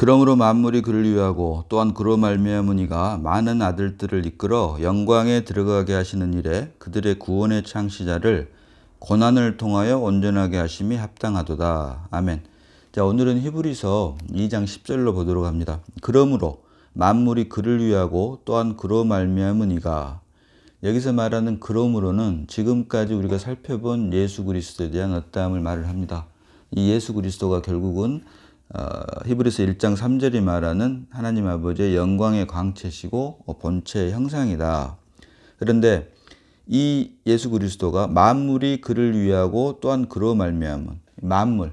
그러므로 만물이 그를 위하고 또한 그로 말미암으니가 많은 아들들을 이끌어 영광에 들어가게 하시는 일에 그들의 구원의 창시자를 고난을 통하여 온전하게 하심이 합당하도다. 아멘. 자, 오늘은 히브리서 2장 10절로 보도록 합니다. 그러므로 만물이 그를 위하고 또한 그로 말미암으니가 여기서 말하는 그러므로는 지금까지 우리가 살펴본 예수 그리스도에 대한 어떠함을 말을 합니다. 이 예수 그리스도가 결국은 어, 히브리서 1장 3절이 말하는 하나님 아버지의 영광의 광채시고 본체의 형상이다. 그런데 이 예수 그리스도가 만물이 그를 위하고 또한 그로 말미암은 만물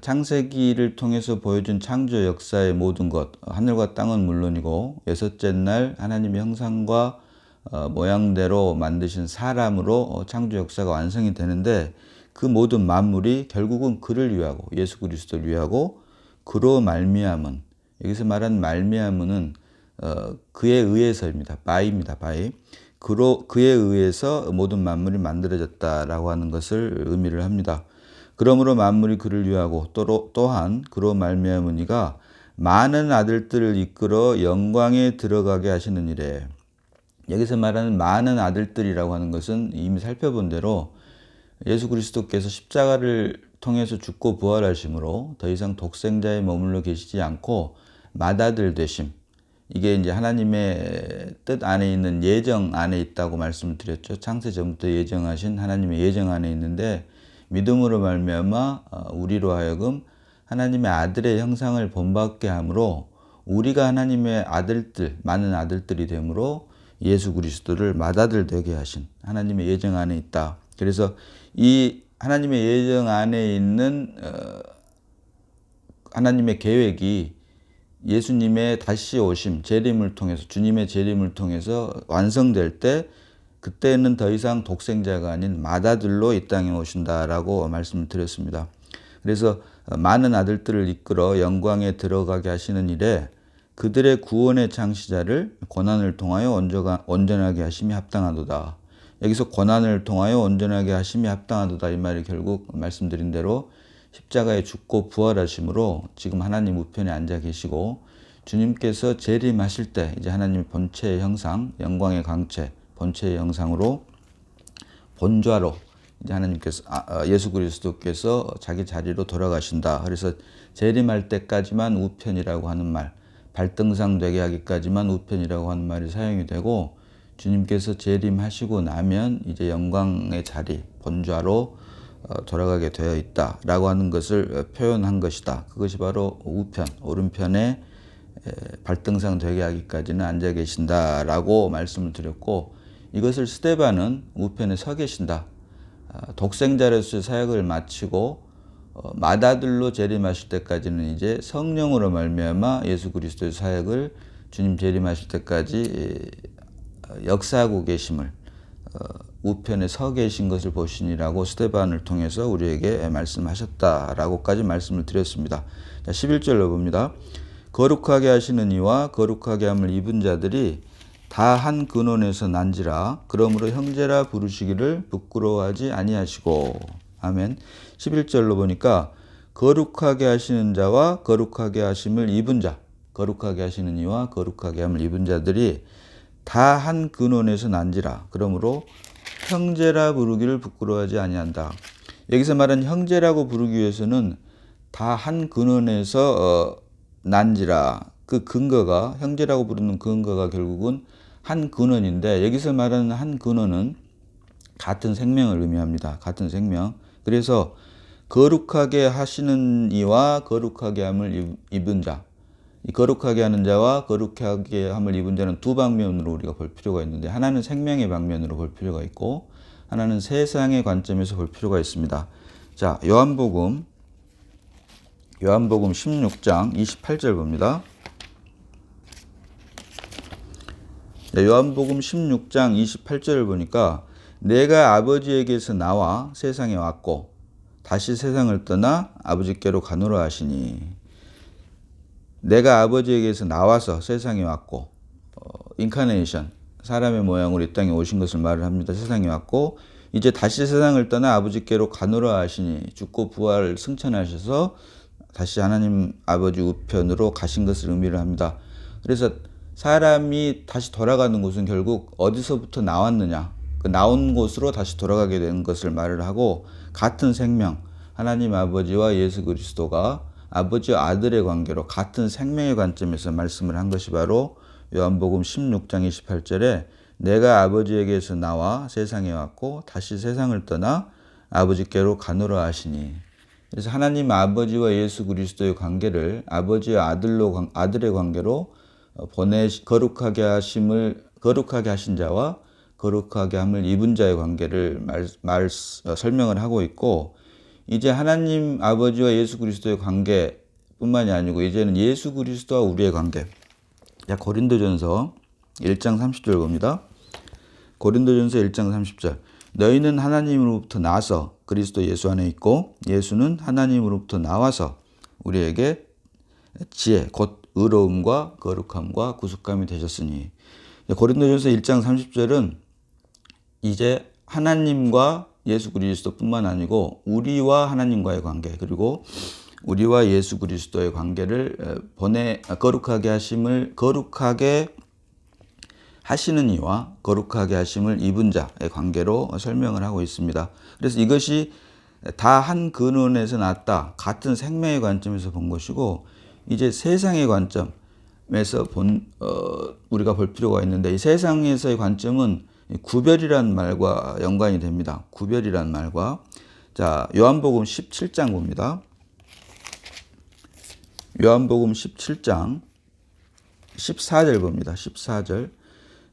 창세기를 통해서 보여준 창조 역사의 모든 것 하늘과 땅은 물론이고 여섯째 날 하나님의 형상과 어, 모양대로 만드신 사람으로 어, 창조 역사가 완성이 되는데 그 모든 만물이 결국은 그를 위하고 예수 그리스도를 위하고 그로 말미암은 여기서 말한 말미암은 어, 그에 의해서입니다. 바이입니다. 바이. 그로 그에 의해서 모든 만물이 만들어졌다라고 하는 것을 의미를 합니다. 그러므로 만물이 그를 위하고 또, 또한 그로 말미암으니가 많은 아들들을 이끌어 영광에 들어가게 하시는 일에 여기서 말하는 많은 아들들이라고 하는 것은 이미 살펴본 대로 예수 그리스도께서 십자가를 통해서 죽고 부활하심으로 더 이상 독생자에 머물러 계시지 않고 맏아들 되심. 이게 이제 하나님의 뜻 안에 있는 예정 안에 있다고 말씀을 드렸죠. 창세 전부터 예정하신 하나님의 예정 안에 있는데 믿음으로 말미암아 어, 우리로 하여금 하나님의 아들의 형상을 본받게 함으로 우리가 하나님의 아들들 많은 아들들이 되므로 예수 그리스도를 맏아들 되게 하신 하나님의 예정 안에 있다. 그래서 이 하나님의 예정 안에 있는 어, 하나님의 계획이 예수님의 다시 오심, 재림을 통해서 주님의 재림을 통해서 완성될 때 그때는 더 이상 독생자가 아닌 맏아들로 이 땅에 오신다라고 말씀을 드렸습니다. 그래서 많은 아들들을 이끌어 영광에 들어가게 하시는 일에 그들의 구원의 창시자를 고난을 통하여 온전하게 하심이 합당하도다. 여기서 고난을 통하여 온전하게 하심이 합당하도다 이 말이 결국 말씀드린 대로 십자가에 죽고 부활하심으로 지금 하나님 우편에 앉아 계시고 주님께서 재림하실 때 이제 하나님 본체의 형상, 영광의 강체, 본체의 형상으로 본좌로 이제 하나님께서 아, 어, 예수 그리스도께서 자기 자리로 돌아가신다. 그래서 재림할 때까지만 우편이라고 하는 말, 발등상 되게 하기까지만 우편이라고 하는 말이 사용이 되고 주님께서 재림하시고 나면 이제 영광의 자리, 본좌로 어, 돌아가게 되어 있다라고 하는 것을 표현한 것이다. 그것이 바로 우편, 오른편에 발등상 되게 하기까지는 앉아 계신다라고 말씀을 드렸고 이것을 스테반은 우편에 서 계신다. 아, 독생자로서의 사역을 마치고 어, 맏아들로 재림하실 때까지는 이제 성령으로 말미암아 예수 그리스도의 사역을 주님 재림하실 때까지 역사하고 계심을 어, 우편에 서 계신 것을 보시니라고 스테반을 통해서 우리에게 말씀하셨다라고까지 말씀을 드렸습니다. 자, 11절로 봅니다. 거룩하게 하시는 이와 거룩하게 함을 입은 자들이 다 한 근원에서 난지라 그러므로 형제라 부르시기를 부끄러워하지 아니하시고 아멘. 11절로 보니까 거룩하게 하시는 자와 거룩하게 하심을 입은 자 거룩하게 하시는 이와 거룩하게 함을 입은 자들이 다 한 근원에서 난지라 그러므로 형제라 부르기를 부끄러워하지 아니한다. 여기서 말한 형제라고 부르기 위해서는 다 한 근원에서 어, 난지라 그 근거가 형제라고 부르는 근거가 결국은 한 근원인데 여기서 말하는 한 근원은 같은 생명을 의미합니다. 같은 생명. 그래서 거룩하게 하시는 이와 거룩하게 함을 입은 자. 이 거룩하게 하는 자와 거룩하게 함을 입은 자는 두 방면으로 우리가 볼 필요가 있는데 하나는 생명의 방면으로 볼 필요가 있고 하나는 세상의 관점에서 볼 필요가 있습니다. 자, 요한복음 요한복음 16장 28절 봅니다. 요한복음 16장 28절을 보니까 내가 아버지에게서 나와 세상에 왔고 다시 세상을 떠나 아버지께로 가노라 하시니 내가 아버지에게서 나와서 세상에 왔고 어, 인카네이션 사람의 모양으로 이 땅에 오신 것을 말을 합니다. 세상에 왔고 이제 다시 세상을 떠나 아버지께로 가노라 하시니 죽고 부활 승천하셔서 다시 하나님 아버지 우편으로 가신 것을 의미를 합니다. 그래서 사람이 다시 돌아가는 곳은 결국 어디서부터 나왔느냐 그 나온 곳으로 다시 돌아가게 되는 것을 말을 하고 같은 생명 하나님 아버지와 예수 그리스도가 아버지와 아들의 관계로 같은 생명의 관점에서 말씀을 한 것이 바로 요한복음 16장 28절에 내가 아버지에게서 나와 세상에 왔고 다시 세상을 떠나 아버지께로 가노라 하시니. 그래서 하나님 아버지와 예수 그리스도의 관계를 아버지와 아들로 아들의 관계로 보내 거룩하게 하심을 거룩하게 하신 자와 거룩하게 함을 입은 자의 관계를 말, 말 어, 설명을 하고 있고 이제 하나님 아버지와 예수 그리스도의 관계뿐만이 아니고 이제는 예수 그리스도와 우리의 관계. 자, 고린도전서 1장 30절 봅니다. 고린도전서 1장 30절. 너희는 하나님으로부터 나서 그리스도 예수 안에 있고 예수는 하나님으로부터 나와서 우리에게 지혜 곧 의로움과 거룩함과 구속함이 되셨으니 고린도전서 1장 30절은 이제 하나님과 예수 그리스도뿐만 아니고 우리와 하나님과의 관계 그리고 우리와 예수 그리스도의 관계를 보내 거룩하게 하심을 거룩하게 하시는 이와 거룩하게 하심을 입은 자의 관계로 설명을 하고 있습니다. 그래서 이것이 다 한 근원에서 났다. 같은 생명의 관점에서 본 것이고 이제 세상의 관점에서 본 어, 우리가 볼 필요가 있는데 이 세상에서의 관점은 구별이란 말과 연관이 됩니다. 구별이란 말과 자 요한복음 17장 봅니다. 요한복음 17장 14절 봅니다. 14절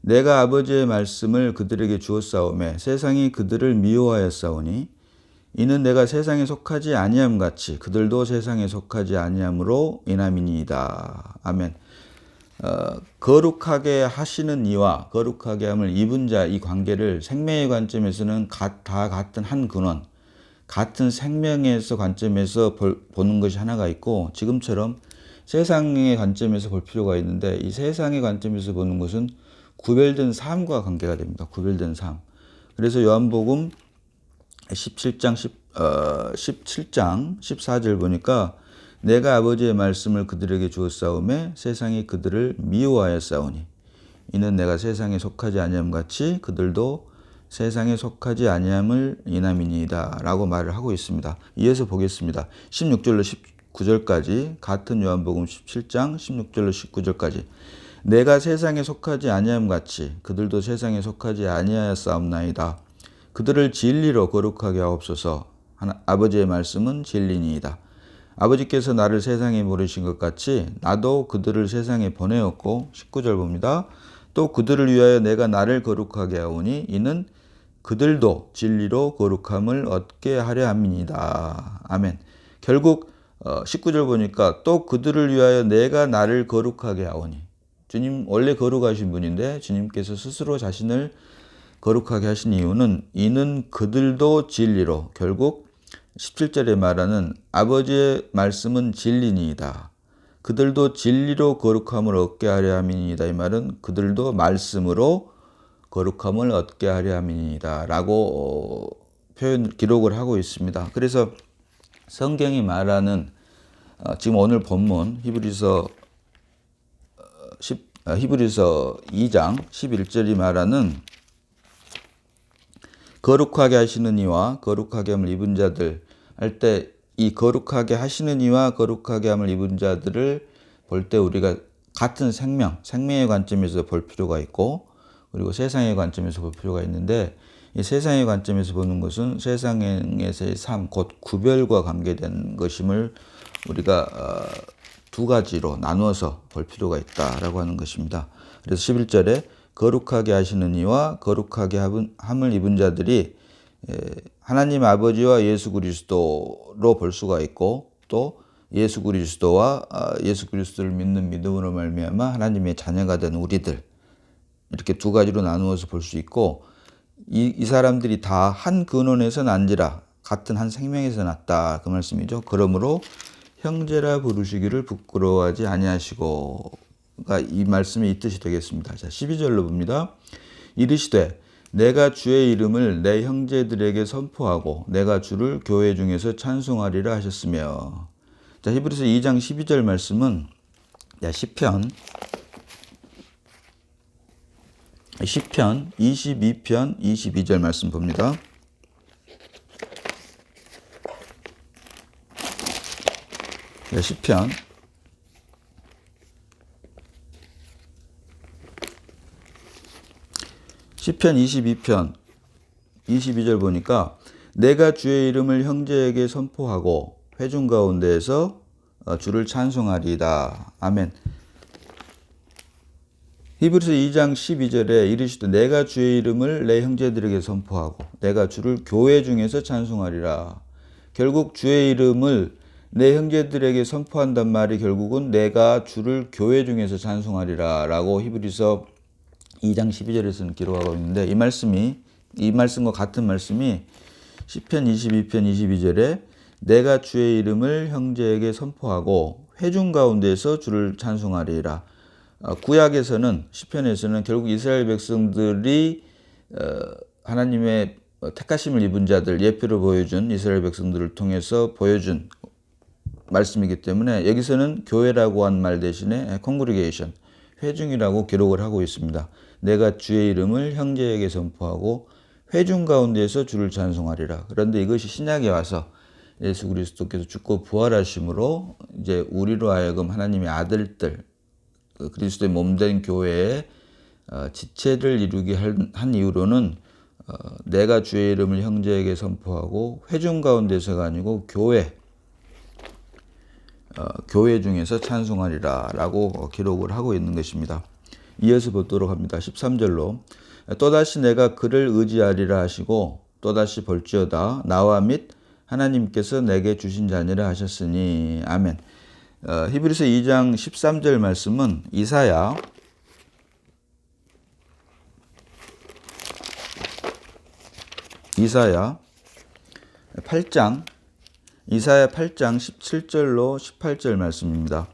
내가 아버지의 말씀을 그들에게 주었사오매 세상이 그들을 미워하였사오니 이는 내가 세상에 속하지 아니함 같이 그들도 세상에 속하지 아니함으로 인함이니이다. 아멘. 어, 거룩하게 하시는 이와 거룩하게 함을 입은 자 이 관계를 생명의 관점에서는 가, 다 같은 한 근원, 같은 생명에서 관점에서 볼, 보는 것이 하나가 있고 지금처럼 세상의 관점에서 볼 필요가 있는데 이 세상의 관점에서 보는 것은 구별된 삶과 관계가 됩니다. 구별된 삶. 그래서 요한복음 17장 10, 어, 17장 14절 보니까 내가 아버지의 말씀을 그들에게 주었사오매 세상이 그들을 미워하였사오니 이는 내가 세상에 속하지 아니함 같이 그들도 세상에 속하지 아니함을 이남이니이다라고 말을 하고 있습니다. 이어서 보겠습니다. 16절로 19절까지 같은 요한복음 17장 16절로 19절까지 내가 세상에 속하지 아니함 같이 그들도 세상에 속하지 아니하였사옵나이다. 그들을 진리로 거룩하게 하옵소서. 아버지의 말씀은 진리니이다. 아버지께서 나를 세상에 보내신 것 같이 나도 그들을 세상에 보내었고 19절 봅니다. 또 그들을 위하여 내가 나를 거룩하게 하오니 이는 그들도 진리로 거룩함을 얻게 하려 함이니다. 아멘. 결국 19절 어, 보니까 또 그들을 위하여 내가 나를 거룩하게 하오니 주님 원래 거룩하신 분인데 주님께서 스스로 자신을 거룩하게 하신 이유는 이는 그들도 진리로 결국 17절에 말하는 아버지의 말씀은 진리니이다. 그들도 진리로 거룩함을 얻게 하려 함이니이다. 이 말은 그들도 말씀으로 거룩함을 얻게 하려 함이니이다. 라고 어, 표현, 기록을 하고 있습니다. 그래서 성경이 말하는 어, 지금 오늘 본문 히브리서 10, 어, 히브리서 2장 11절이 말하는 거룩하게 하시는 이와 거룩하게 함을 입은 자들 할 때 이 거룩하게 하시는 이와 거룩하게 함을 입은 자들을 볼 때 우리가 같은 생명, 생명의 관점에서 볼 필요가 있고 그리고 세상의 관점에서 볼 필요가 있는데 이 세상의 관점에서 보는 것은 세상에서의 삶, 곧 구별과 관계된 것임을 우리가 어, 두 가지로 나누어서 볼 필요가 있다라고 하는 것입니다. 그래서 11절에 거룩하게 하시는 이와 거룩하게 함을 입은 자들이 하나님 아버지와 예수 그리스도로 볼 수가 있고 또 예수 그리스도와 아, 예수 그리스도를 믿는 믿음으로 말미암아 하나님의 자녀가 된 우리들 이렇게 두 가지로 나누어서 볼 수 있고 이, 이 사람들이 다 한 근원에서 난지라 같은 한 생명에서 났다 그 말씀이죠. 그러므로 형제라 부르시기를 부끄러워하지 아니하시고 이 말씀의 이 뜻이 되겠습니다. 자, 12절로 봅니다. 이르시되 내가 주의 이름을 내 형제들에게 선포하고 내가 주를 교회 중에서 찬송하리라 하셨으며. 자, 히브리서 2장 12절 말씀은 야, 시편. 10편 22편 22절 말씀 봅니다. 네, 10편 시편 22편 22절 보니까 내가 주의 이름을 형제에게 선포하고 회중 가운데에서 어, 주를 찬송하리이다. 아멘. 히브리서 2장 12절에 이르시되 내가 주의 이름을 내 형제들에게 선포하고 내가 주를 교회 중에서 찬송하리라. 결국 주의 이름을 내 형제들에게 선포한단 말이 결국은 내가 주를 교회 중에서 찬송하리라 라고 히브리서 2장 12절에서는 기록하고 있는데 이 말씀이 이 말씀과 같은 말씀이 시편 22편 22절에 내가 주의 이름을 형제에게 선포하고 회중 가운데서 주를 찬송하리라. 어, 구약에서는 시편에서는 결국 이스라엘 백성들이 어, 하나님의 택하심을 입은 자들 예표로 보여준 이스라엘 백성들을 통해서 보여준 말씀이기 때문에 여기서는 교회라고 한 말 대신에 컨그리게이션 회중이라고 기록을 하고 있습니다. 내가 주의 이름을 형제에게 선포하고 회중 가운데에서 주를 찬송하리라. 그런데 이것이 신약에 와서 예수 그리스도께서 죽고 부활하심으로 이제 우리로 하여금 하나님의 아들들 그 그리스도의 몸된 교회의 어, 지체를 이루게 한 이유로는 어, 내가 주의 이름을 형제에게 선포하고 회중 가운데서가 아니고 교회 어, 교회 중에서 찬송하리라라고 기록을 하고 있는 것입니다. 이어서 보도록 합니다. 13절로 또다시 내가 그를 의지하리라 하시고 또다시 볼지어다 나와 및 하나님께서 내게 주신 자니라 하셨으니 아멘. 어, 히브리서 2장 13절 말씀은 이사야 이사야 8장 이사야 8장 17절로 18절 말씀입니다.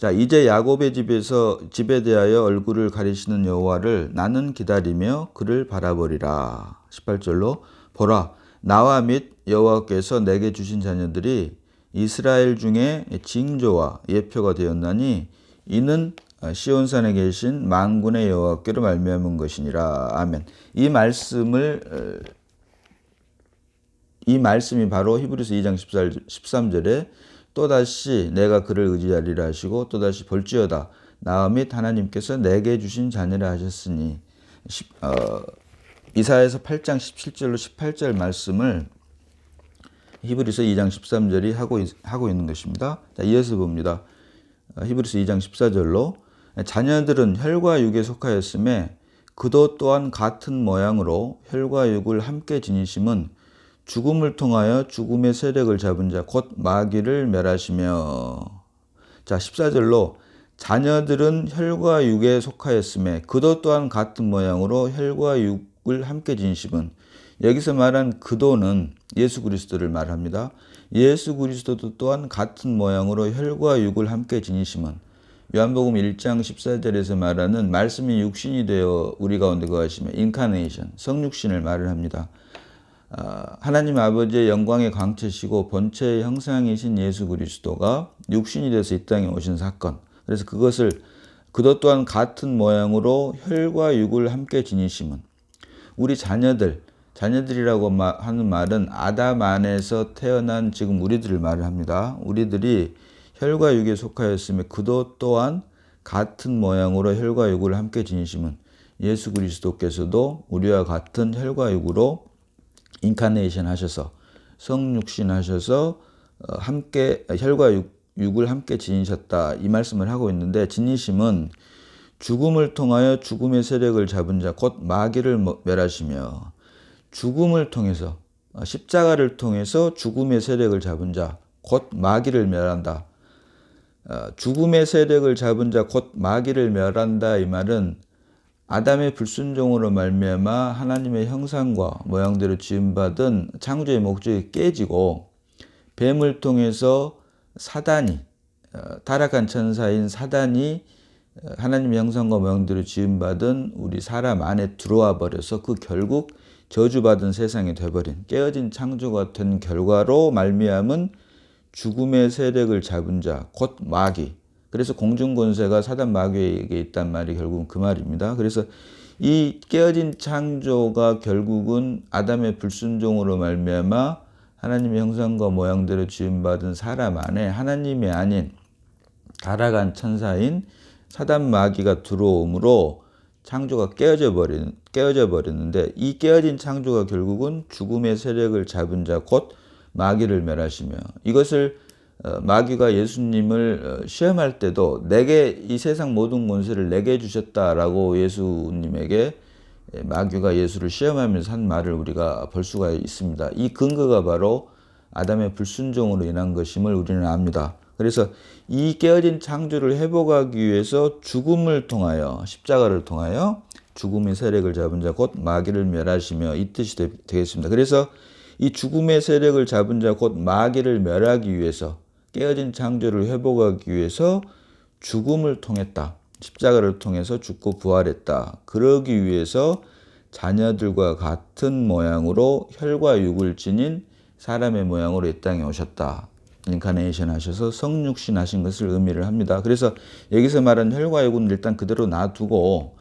자, 이제 야곱의 집에서 집에 대하여 얼굴을 가리시는 여호와를 나는 기다리며 그를 바라보리라. 18절로 보라 나와 및 여호와께서 내게 주신 자녀들이 이스라엘 중에 징조와 예표가 되었나니 이는 시온산에 계신 만군의 여호와께로 말미암은 것이니라. 아멘. 이 말씀을 이 말씀이 바로 히브리서 2장 13절에 또다시 내가 그를 의지하리라 하시고 또다시 볼지어다 나와 및 하나님께서 내게 주신 자녀라 하셨으니 어, 이사에서 8장 17절로 18절 말씀을 히브리서 2장 13절이 하고, 하고 있는 것입니다. 자, 이어서 봅니다. 어, 히브리서 2장 14절로 자녀들은 혈과 육에 속하였음에 그도 또한 같은 모양으로 혈과 육을 함께 지니심은 죽음을 통하여 죽음의 세력을 잡은 자 곧 마귀를 멸하시며 자 14절로 자녀들은 혈과 육에 속하였음에 그도 또한 같은 모양으로 혈과 육을 함께 지니심은 여기서 말한 그도는 예수 그리스도를 말합니다. 예수 그리스도도 또한 같은 모양으로 혈과 육을 함께 지니심은 요한복음 1장 14절에서 말하는 말씀이 육신이 되어 우리 가운데 거하시며 인카네이션 성육신을 말을 합니다. 아, 하나님 아버지의 영광의 광채시고 본체의 형상이신 예수 그리스도가 육신이 돼서 이 땅에 오신 사건. 그래서 그것을 그것 또한 같은 모양으로 혈과 육을 함께 지니심은 우리 자녀들 자녀들이라고 하는 말은 아담 안에서 태어난 지금 우리들을 말을 합니다. 우리들이 혈과 육에 속하였으며 그도 또한 같은 모양으로 혈과 육을 함께 지니심은 예수 그리스도께서도 우리와 같은 혈과 육으로 인카네이션 하셔서 성육신 하셔서 어, 함께 혈과 육, 육을 함께 지니셨다 이 말씀을 하고 있는데 지니심은 죽음을 통하여 죽음의 세력을 잡은 자 곧 마귀를 멸하시며 죽음을 통해서 어, 십자가를 통해서 죽음의 세력을 잡은 자 곧 마귀를 멸한다. 어, 죽음의 세력을 잡은 자 곧 마귀를 멸한다 이 말은 아담의 불순종으로 말미암아 하나님의 형상과 모양대로 지음받은 창조의 목적이 깨지고 뱀을 통해서 사단이 어, 타락한 천사인 사단이 하나님의 형상과 모양대로 지음받은 우리 사람 안에 들어와 버려서 그 결국 저주받은 세상이 되버린 깨어진 창조가 된 결과로 말미암은 죽음의 세력을 잡은 자, 곧 마귀. 그래서 공중권세가 사단 마귀에게 있단 말이 결국은 그 말입니다. 그래서 이 깨어진 창조가 결국은 아담의 불순종으로 말미암아 하나님의 형상과 모양대로 지음받은 사람 안에 하나님이 아닌 타락한 천사인 사단 마귀가 들어오므로 창조가 깨어져 버린 깨어져 버렸는데 이 깨어진 창조가 결국은 죽음의 세력을 잡은 자 곧 마귀를 멸하시며 이것을 어, 마귀가 예수님을 어, 시험할 때도 내게 이 세상 모든 권세를 내게 주셨다라고 예수님에게 예, 마귀가 예수를 시험하면서 한 말을 우리가 볼 수가 있습니다. 이 근거가 바로 아담의 불순종으로 인한 것임을 우리는 압니다. 그래서 이 깨어진 창조를 회복하기 위해서 죽음을 통하여 십자가를 통하여 죽음의 세력을 잡은 자 곧 마귀를 멸하시며 이 뜻이 되, 겠습니다 그래서 이 죽음의 세력을 잡은 자 곧 마귀를 멸하기 위해서 깨어진 창조를 회복하기 위해서 죽음을 통했다. 십자가를 통해서 죽고 부활했다. 그러기 위해서 자녀들과 같은 모양으로 혈과 육을 지닌 사람의 모양으로 이 땅에 오셨다. 인카네이션 하셔서 성육신 하신 것을 의미를 합니다. 그래서 여기서 말한 혈과 육은 일단 그대로 놔두고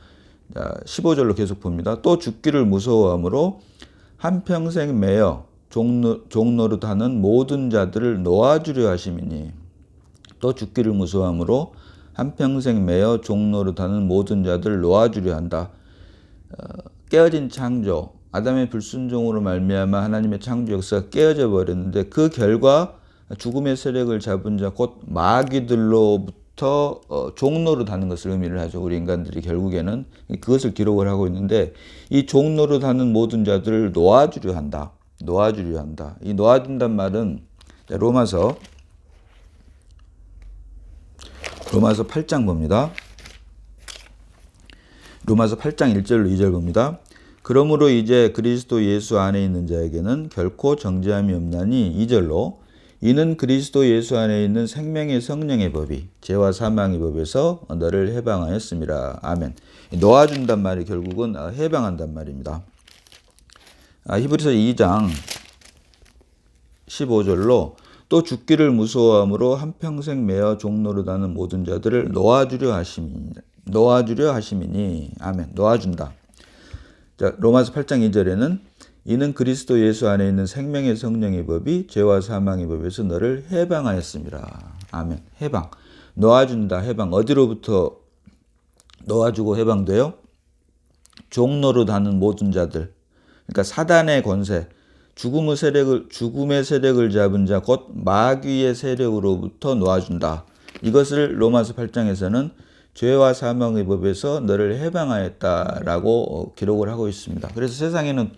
15절로 계속 봅니다. 또 죽기를 무서워함으로 한평생 매여 종로, 종로로 다는 모든 자들을 놓아주려 하심이니 또 죽기를 무서워함으로 한평생 매여 종로로 다는 모든 자들을 놓아주려 한다. 어, 깨어진 창조, 아담의 불순종으로 말미암아 하나님의 창조 역사가 깨어져 버렸는데 그 결과 죽음의 세력을 잡은 자 곧 마귀들로부터 어, 종로로 다는 것을 의미를 하죠. 우리 인간들이 결국에는 그것을 기록을 하고 있는데 이 종로로 다는 모든 자들을 놓아주려 한다. 놓아주려 한다. 이 놓아준단 말은 로마서 로마서 8장 봅니다. 로마서 8장 1절로 2절 봅니다. 그러므로 이제 그리스도 예수 안에 있는 자에게는 결코 정죄함이 없나니 2절로 이는 그리스도 예수 안에 있는 생명의 성령의 법이 죄와 사망의 법에서 너를 해방하였습니다. 아멘. 놓아준단 말이 결국은 해방한단 말입니다. 아, 히브리서 2장 15절로 또 죽기를 무서워함으로 한평생 매어 종로로 다는 모든 자들을 놓아주려 하심이니 놓아주려 하심이니. 아멘. 놓아준다. 자 로마서 8장 2절에는 이는 그리스도 예수 안에 있는 생명의 성령의 법이 죄와 사망의 법에서 너를 해방하였습니다. 아멘. 해방. 놓아준다. 해방. 어디로부터 놓아주고 해방돼요? 종로로 다는 모든 자들 그러니까 사단의 권세, 죽음의 세력을 죽음의 세력을 잡은 자 곧 마귀의 세력으로부터 놓아준다. 이것을 로마서 8장에서는 죄와 사망의 법에서 너를 해방하였다라고 어, 기록을 하고 있습니다. 그래서 세상에는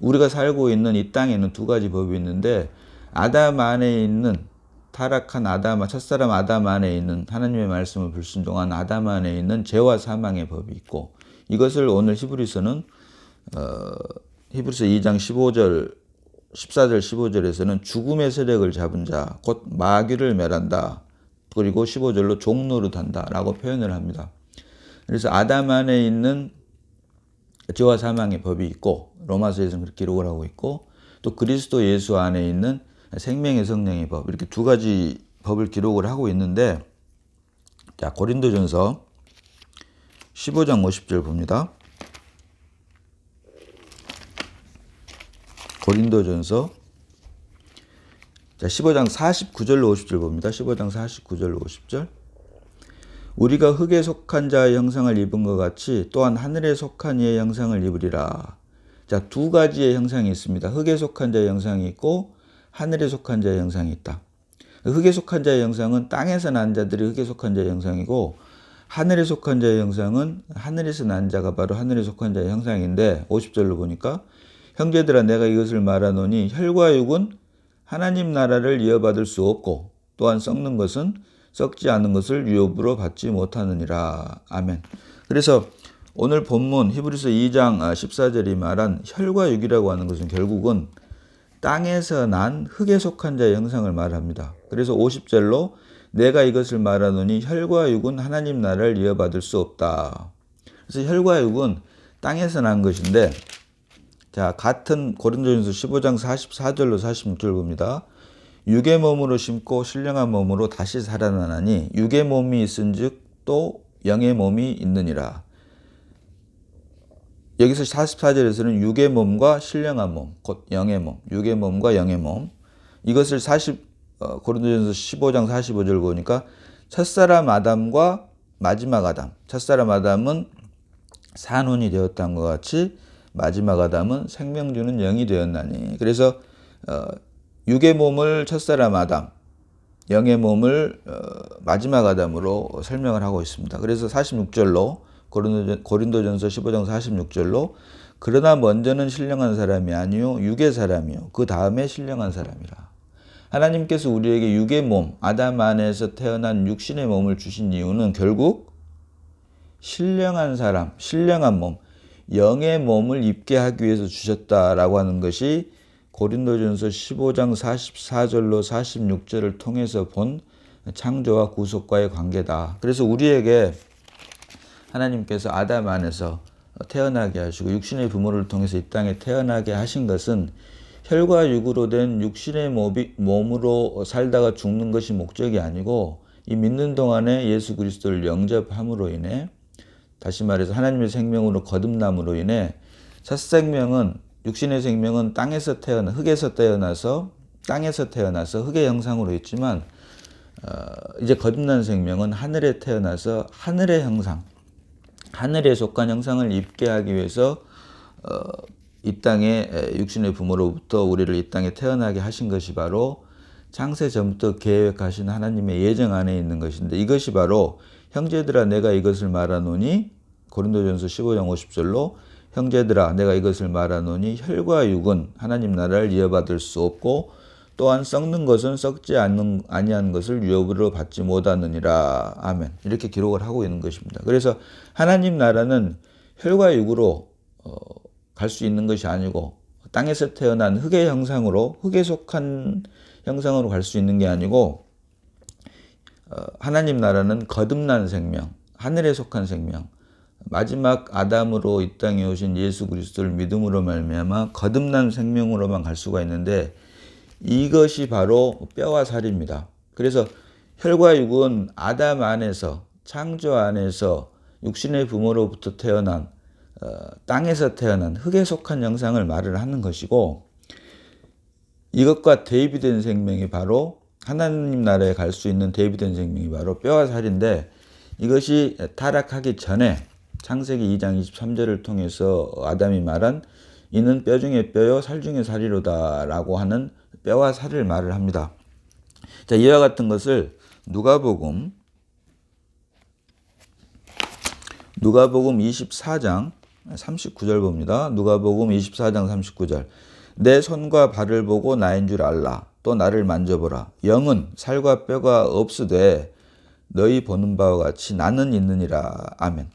우리가 살고 있는 이 땅에는 두 가지 법이 있는데 아담 안에 있는 타락한 아담, 첫사람 아담 안에 있는 하나님의 말씀을 불순종한 아담 안에 있는 죄와 사망의 법이 있고 이것을 오늘 히브리서는 어, 히브리서 2장 15절 14절 15절에서는 죽음의 세력을 잡은 자 곧 마귀를 멸한다. 그리고 15절로 종노릇한다라고 표현을 합니다. 그래서 아담 안에 있는 죄와 사망의 법이 있고 로마서에서는 그렇게 기록을 하고 있고 또 그리스도 예수 안에 있는 생명의 성령의 법 이렇게 두 가지 법을 기록을 하고 있는데 자 고린도전서 15장 50절 봅니다. 고린도전서 자 15장 49절로 50절 봅니다. 15장 49절로 50절. 우리가 흙에 속한 자의 형상을 입은 것 같이 또한 하늘에 속한 이의 형상을 입으리라. 자, 두 가지의 형상이 있습니다. 흙에 속한 자의 형상이 있고 하늘에 속한 자의 형상이 있다. 흙에 속한 자의 형상은 땅에서 난 자들이 흙에 속한 자의 형상이고 하늘에 속한 자의 형상은 하늘에서 난 자가 바로 하늘에 속한 자의 형상인데 50절로 보니까 형제들아 내가 이것을 말하노니 혈과 육은 하나님 나라를 이어받을 수 없고 또한 썩는 것은 썩지 않은 것을 유업으로 받지 못하느니라. 아멘. 그래서 오늘 본문 히브리서 2장 14절이 말한 혈과 육이라고 하는 것은 결국은 땅에서 난 흙에 속한 자의 형상을 말합니다. 그래서 50절로 내가 이것을 말하노니 혈과 육은 하나님 나라를 이어받을 수 없다. 그래서 혈과 육은 땅에서 난 것인데 자, 같은 고린도전서 15장 44절로 46절 봅니다. 육의 몸으로 심고 신령한 몸으로 다시 살아나나니 육의 몸이 있은즉 또 영의 몸이 있느니라. 여기서 44절에서는 육의 몸과 신령한 몸, 곧 영의 몸, 육의 몸과 영의 몸. 이것을 40 어, 고린도전서 15장 45절 보니까 첫사람 아담과 마지막 아담. 첫사람 아담은 산혼이 되었다는 것 같이 마지막 아담은 생명 주는 영이 되었나니. 그래서 어, 육의 몸을 첫사람 아담, 영의 몸을 어, 마지막 아담으로 설명을 하고 있습니다. 그래서 46절로 고린도전, 고린도전서 15장 46절로 그러나 먼저는 신령한 사람이 아니요 육의 사람이요 그 다음에 신령한 사람이라. 하나님께서 우리에게 육의 몸 아담 안에서 태어난 육신의 몸을 주신 이유는 결국 신령한 사람, 신령한 몸, 영의 몸을 입게 하기 위해서 주셨다라고 하는 것이 고린도전서 15장 44절로 46절을 통해서 본 창조와 구속과의 관계다. 그래서 우리에게 하나님께서 아담 안에서 태어나게 하시고 육신의 부모를 통해서 이 땅에 태어나게 하신 것은 혈과 육으로 된 육신의 몸으로 살다가 죽는 것이 목적이 아니고 이 믿는 동안에 예수 그리스도를 영접함으로 인해 다시 말해서 하나님의 생명으로 거듭남으로 인해 첫 생명은 육신의 생명은 땅에서 태어나 흙에서 태어나서 땅에서 태어나서 흙의 형상으로 있지만 어, 이제 거듭난 생명은 하늘에 태어나서 하늘의 형상 하늘에 속한 형상을 입게 하기 위해서 어, 이 땅에 육신의 부모로부터 우리를 이 땅에 태어나게 하신 것이 바로 창세 전부터 계획하신 하나님의 예정 안에 있는 것인데 이것이 바로 형제들아 내가 이것을 말하노니 고린도전서 15장 50절로 형제들아 내가 이것을 말하노니 혈과 육은 하나님 나라를 이어받을 수 없고 또한 썩는 것은 썩지 않는 아니한 것을 유업으로 받지 못하느니라. 아멘. 이렇게 기록을 하고 있는 것입니다. 그래서 하나님 나라는 혈과 육으로 어, 갈 수 있는 것이 아니고 땅에서 태어난 흙의 형상으로 흙에 속한 형상으로 갈 수 있는 게 아니고 어, 하나님 나라는 거듭난 생명, 하늘에 속한 생명, 마지막 아담으로 이 땅에 오신 예수 그리스도를 믿음으로 말미암아 거듭난 생명으로만 갈 수가 있는데 이것이 바로 뼈와 살입니다. 그래서 혈과 육은 아담 안에서 창조 안에서 육신의 부모로부터 태어난 어, 땅에서 태어난 흙에 속한 영상을 말을 하는 것이고 이것과 대비된 생명이 바로 하나님 나라에 갈 수 있는 대비된 생명이 바로 뼈와 살인데 이것이 타락하기 전에 창세기 2장 23절을 통해서 아담이 말한 이는 뼈 중에 뼈요 살 중에 살이로다라고 하는 뼈와 살을 말을 합니다. 자, 이와 같은 것을 누가복음 누가복음 24장 39절 봅니다. 누가복음 24장 39절. 내 손과 발을 보고 나인 줄 알라. 또 나를 만져보라. 영은 살과 뼈가 없으되 너희 보는 바와 같이 나는 있느니라. 아멘.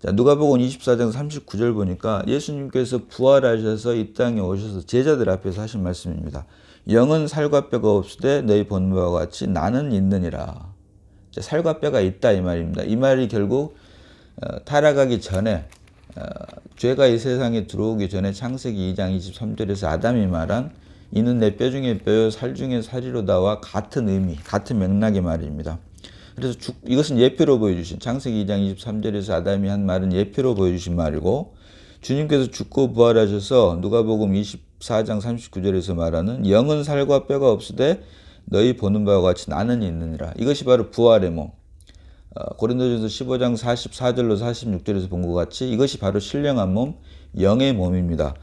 자, 누가복음 24장 39절 보니까 예수님께서 부활하셔서 이 땅에 오셔서 제자들 앞에서 하신 말씀입니다. 영은 살과 뼈가 없으되 너희 본 바와 같이 나는 있느니라. 자, 살과 뼈가 있다 이 말입니다. 이 말이 결국 어, 타락하기 전에 어, 죄가 이 세상에 들어오기 전에 창세기 2장 23절에서 아담이 말한 이는 내 뼈 중에 뼈요 살 중에 살이로다와 같은 의미, 같은 맥락의 말입니다. 그래서 죽, 이것은 예표로 보여주신 창세기 2장 23절에서 아담이 한 말은 예표로 보여주신 말이고 주님께서 죽고 부활하셔서 누가복음 24장 39절에서 말하는 영은 살과 뼈가 없으되 너희 보는 바와 같이 나는 있느니라. 이것이 바로 부활의 몸. 어, 고린도전서 15장 44절로 46절에서 본 것 같이 이것이 바로 신령한 몸, 영의 몸입니다.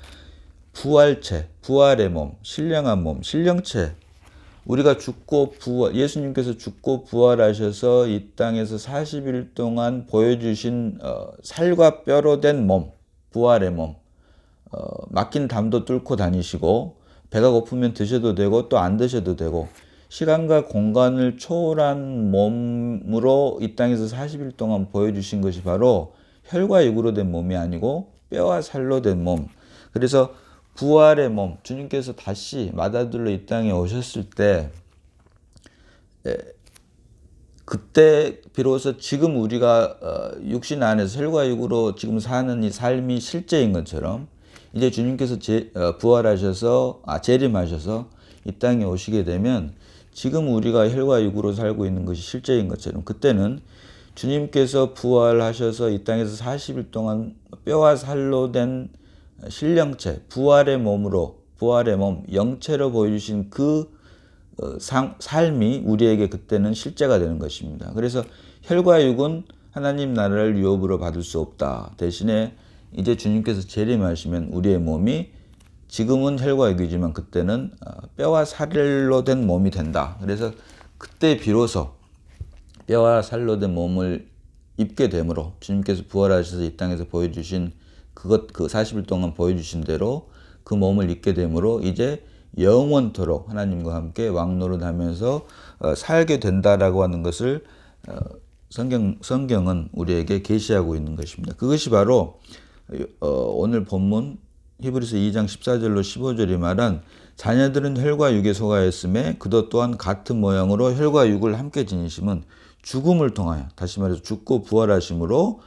부활체, 부활의 몸, 신령한 몸, 신령체. 우리가 죽고 부활, 예수님께서 죽고 부활하셔서 이 땅에서 40일 동안 보여주신 어, 살과 뼈로 된 몸, 부활의 몸. 어, 막힌 담도 뚫고 다니시고 배가 고프면 드셔도 되고 또 안 드셔도 되고 시간과 공간을 초월한 몸으로 이 땅에서 40일 동안 보여주신 것이 바로 혈과 육으로 된 몸이 아니고 뼈와 살로 된 몸. 그래서 부활의 몸, 주님께서 다시 마다들로 이 땅에 오셨을 때, 그때 비로소 지금 우리가 어, 육신 안에서 혈과 육으로 지금 사는 이 삶이 실제인 것처럼 이제 주님께서 제, 어, 부활하셔서 아, 재림하셔서 이 땅에 오시게 되면 지금 우리가 혈과 육으로 살고 있는 것이 실제인 것처럼 그때는 주님께서 부활하셔서 이 땅에서 40일 동안 뼈와 살로 된 신령체, 부활의 몸으로, 부활의 몸, 영체로 보여주신 그 어, 상, 삶이 우리에게 그때는 실제가 되는 것입니다. 그래서 혈과 육은 하나님 나라를 유업으로 받을 수 없다. 대신에 이제 주님께서 재림하시면 우리의 몸이 지금은 혈과 육이지만 그때는 어, 뼈와 살로 된 몸이 된다. 그래서 그때 비로소 뼈와 살로 된 몸을 입게 되므로 주님께서 부활하셔서 이 땅에서 보여주신 그것 그 40일 동안 보여주신 대로 그 몸을 입게 되므로 이제 영원토록 하나님과 함께 왕노릇 하면서 어, 살게 된다라고 하는 것을 어, 성경 성경은 우리에게 계시하고 있는 것입니다. 그것이 바로 어, 오늘 본문 히브리서 2장 14절로 15절이 말한 자녀들은 혈과 육에 속하였음에 그도 또한 같은 모양으로 혈과 육을 함께 지니심은 죽음을 통하여 다시 말해서 죽고 부활하심으로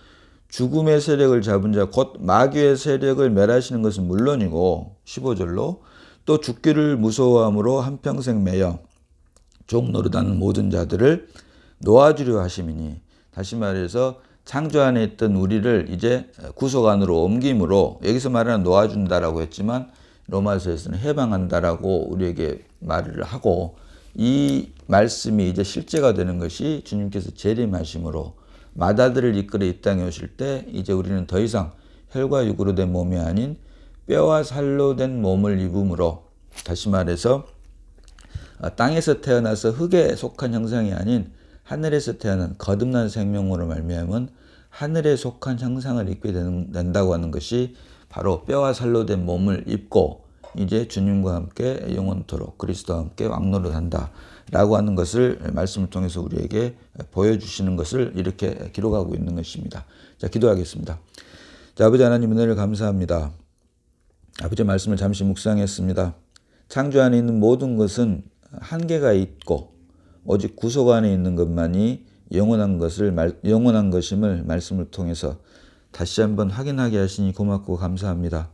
죽음의 세력을 잡은 자 곧 마귀의 세력을 멸하시는 것은 물론이고 15절로 또 죽기를 무서워함으로 한평생 매여 종 노릇하는 모든 자들을 놓아주려 하심이니 다시 말해서 창조 안에 있던 우리를 이제 구속 안으로 옮김으로 여기서 말하는 놓아준다라고 했지만 로마서에서는 해방한다라고 우리에게 말을 하고 이 말씀이 이제 실제가 되는 것이 주님께서 재림하심으로 마다들을 이끌어 이 땅에 오실 때 이제 우리는 더 이상 혈과 육으로 된 몸이 아닌 뼈와 살로 된 몸을 입음으로 다시 말해서 땅에서 태어나서 흙에 속한 형상이 아닌 하늘에서 태어난 거듭난 생명으로 말미암은 하늘에 속한 형상을 입게 된다고 하는 것이 바로 뼈와 살로 된 몸을 입고 이제 주님과 함께 영원토록 그리스도와 함께 왕노릇한다. 라고 하는 것을 말씀을 통해서 우리에게 보여주시는 것을 이렇게 기록하고 있는 것입니다. 자, 기도하겠습니다. 자, 아버지 하나님 은혜를 감사합니다. 아버지 말씀을 잠시 묵상했습니다. 창조 안에 있는 모든 것은 한계가 있고 오직 구속 안에 있는 것만이 영원한 것을 영원한 것임을 말씀을 통해서 다시 한번 확인하게 하시니 고맙고 감사합니다.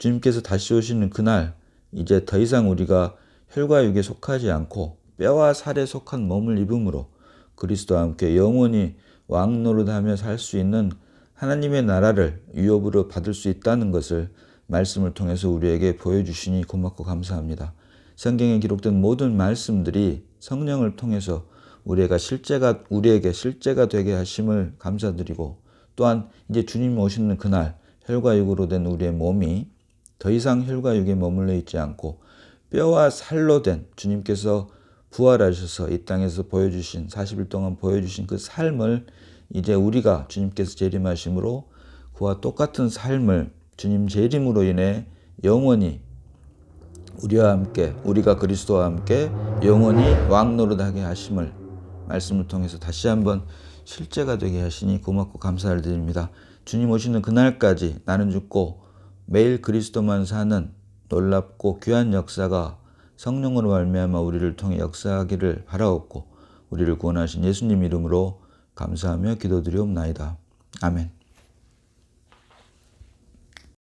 주님께서 다시 오시는 그날 이제 더 이상 우리가 혈과 육에 속하지 않고 뼈와 살에 속한 몸을 입음으로 그리스도와 함께 영원히 왕 노릇하며 살 수 있는 하나님의 나라를 유업으로 받을 수 있다는 것을 말씀을 통해서 우리에게 보여주시니 고맙고 감사합니다. 성경에 기록된 모든 말씀들이 성령을 통해서 우리가 실제가 우리에게 실제가 되게 하심을 감사드리고 또한 이제 주님 오시는 그날 혈과 육으로 된 우리의 몸이 더 이상 혈과 육에 머물러 있지 않고 뼈와 살로 된 주님께서 부활하셔서 이 땅에서 보여주신 40일 동안 보여주신 그 삶을 이제 우리가 주님께서 재림하심으로 그와 똑같은 삶을 주님 재림으로 인해 영원히 우리와 함께 우리가 그리스도와 함께 영원히 왕노릇하게 하심을 말씀을 통해서 다시 한번 실제가 되게 하시니 고맙고 감사를 드립니다. 주님 오시는 그날까지 나는 죽고 매일 그리스도만 사는 놀랍고 귀한 역사가 성령으로 말미암아 우리를 통해 역사하기를 바라옵고 우리를 구원하신 예수님 이름으로 감사하며 기도드리옵나이다. 아멘.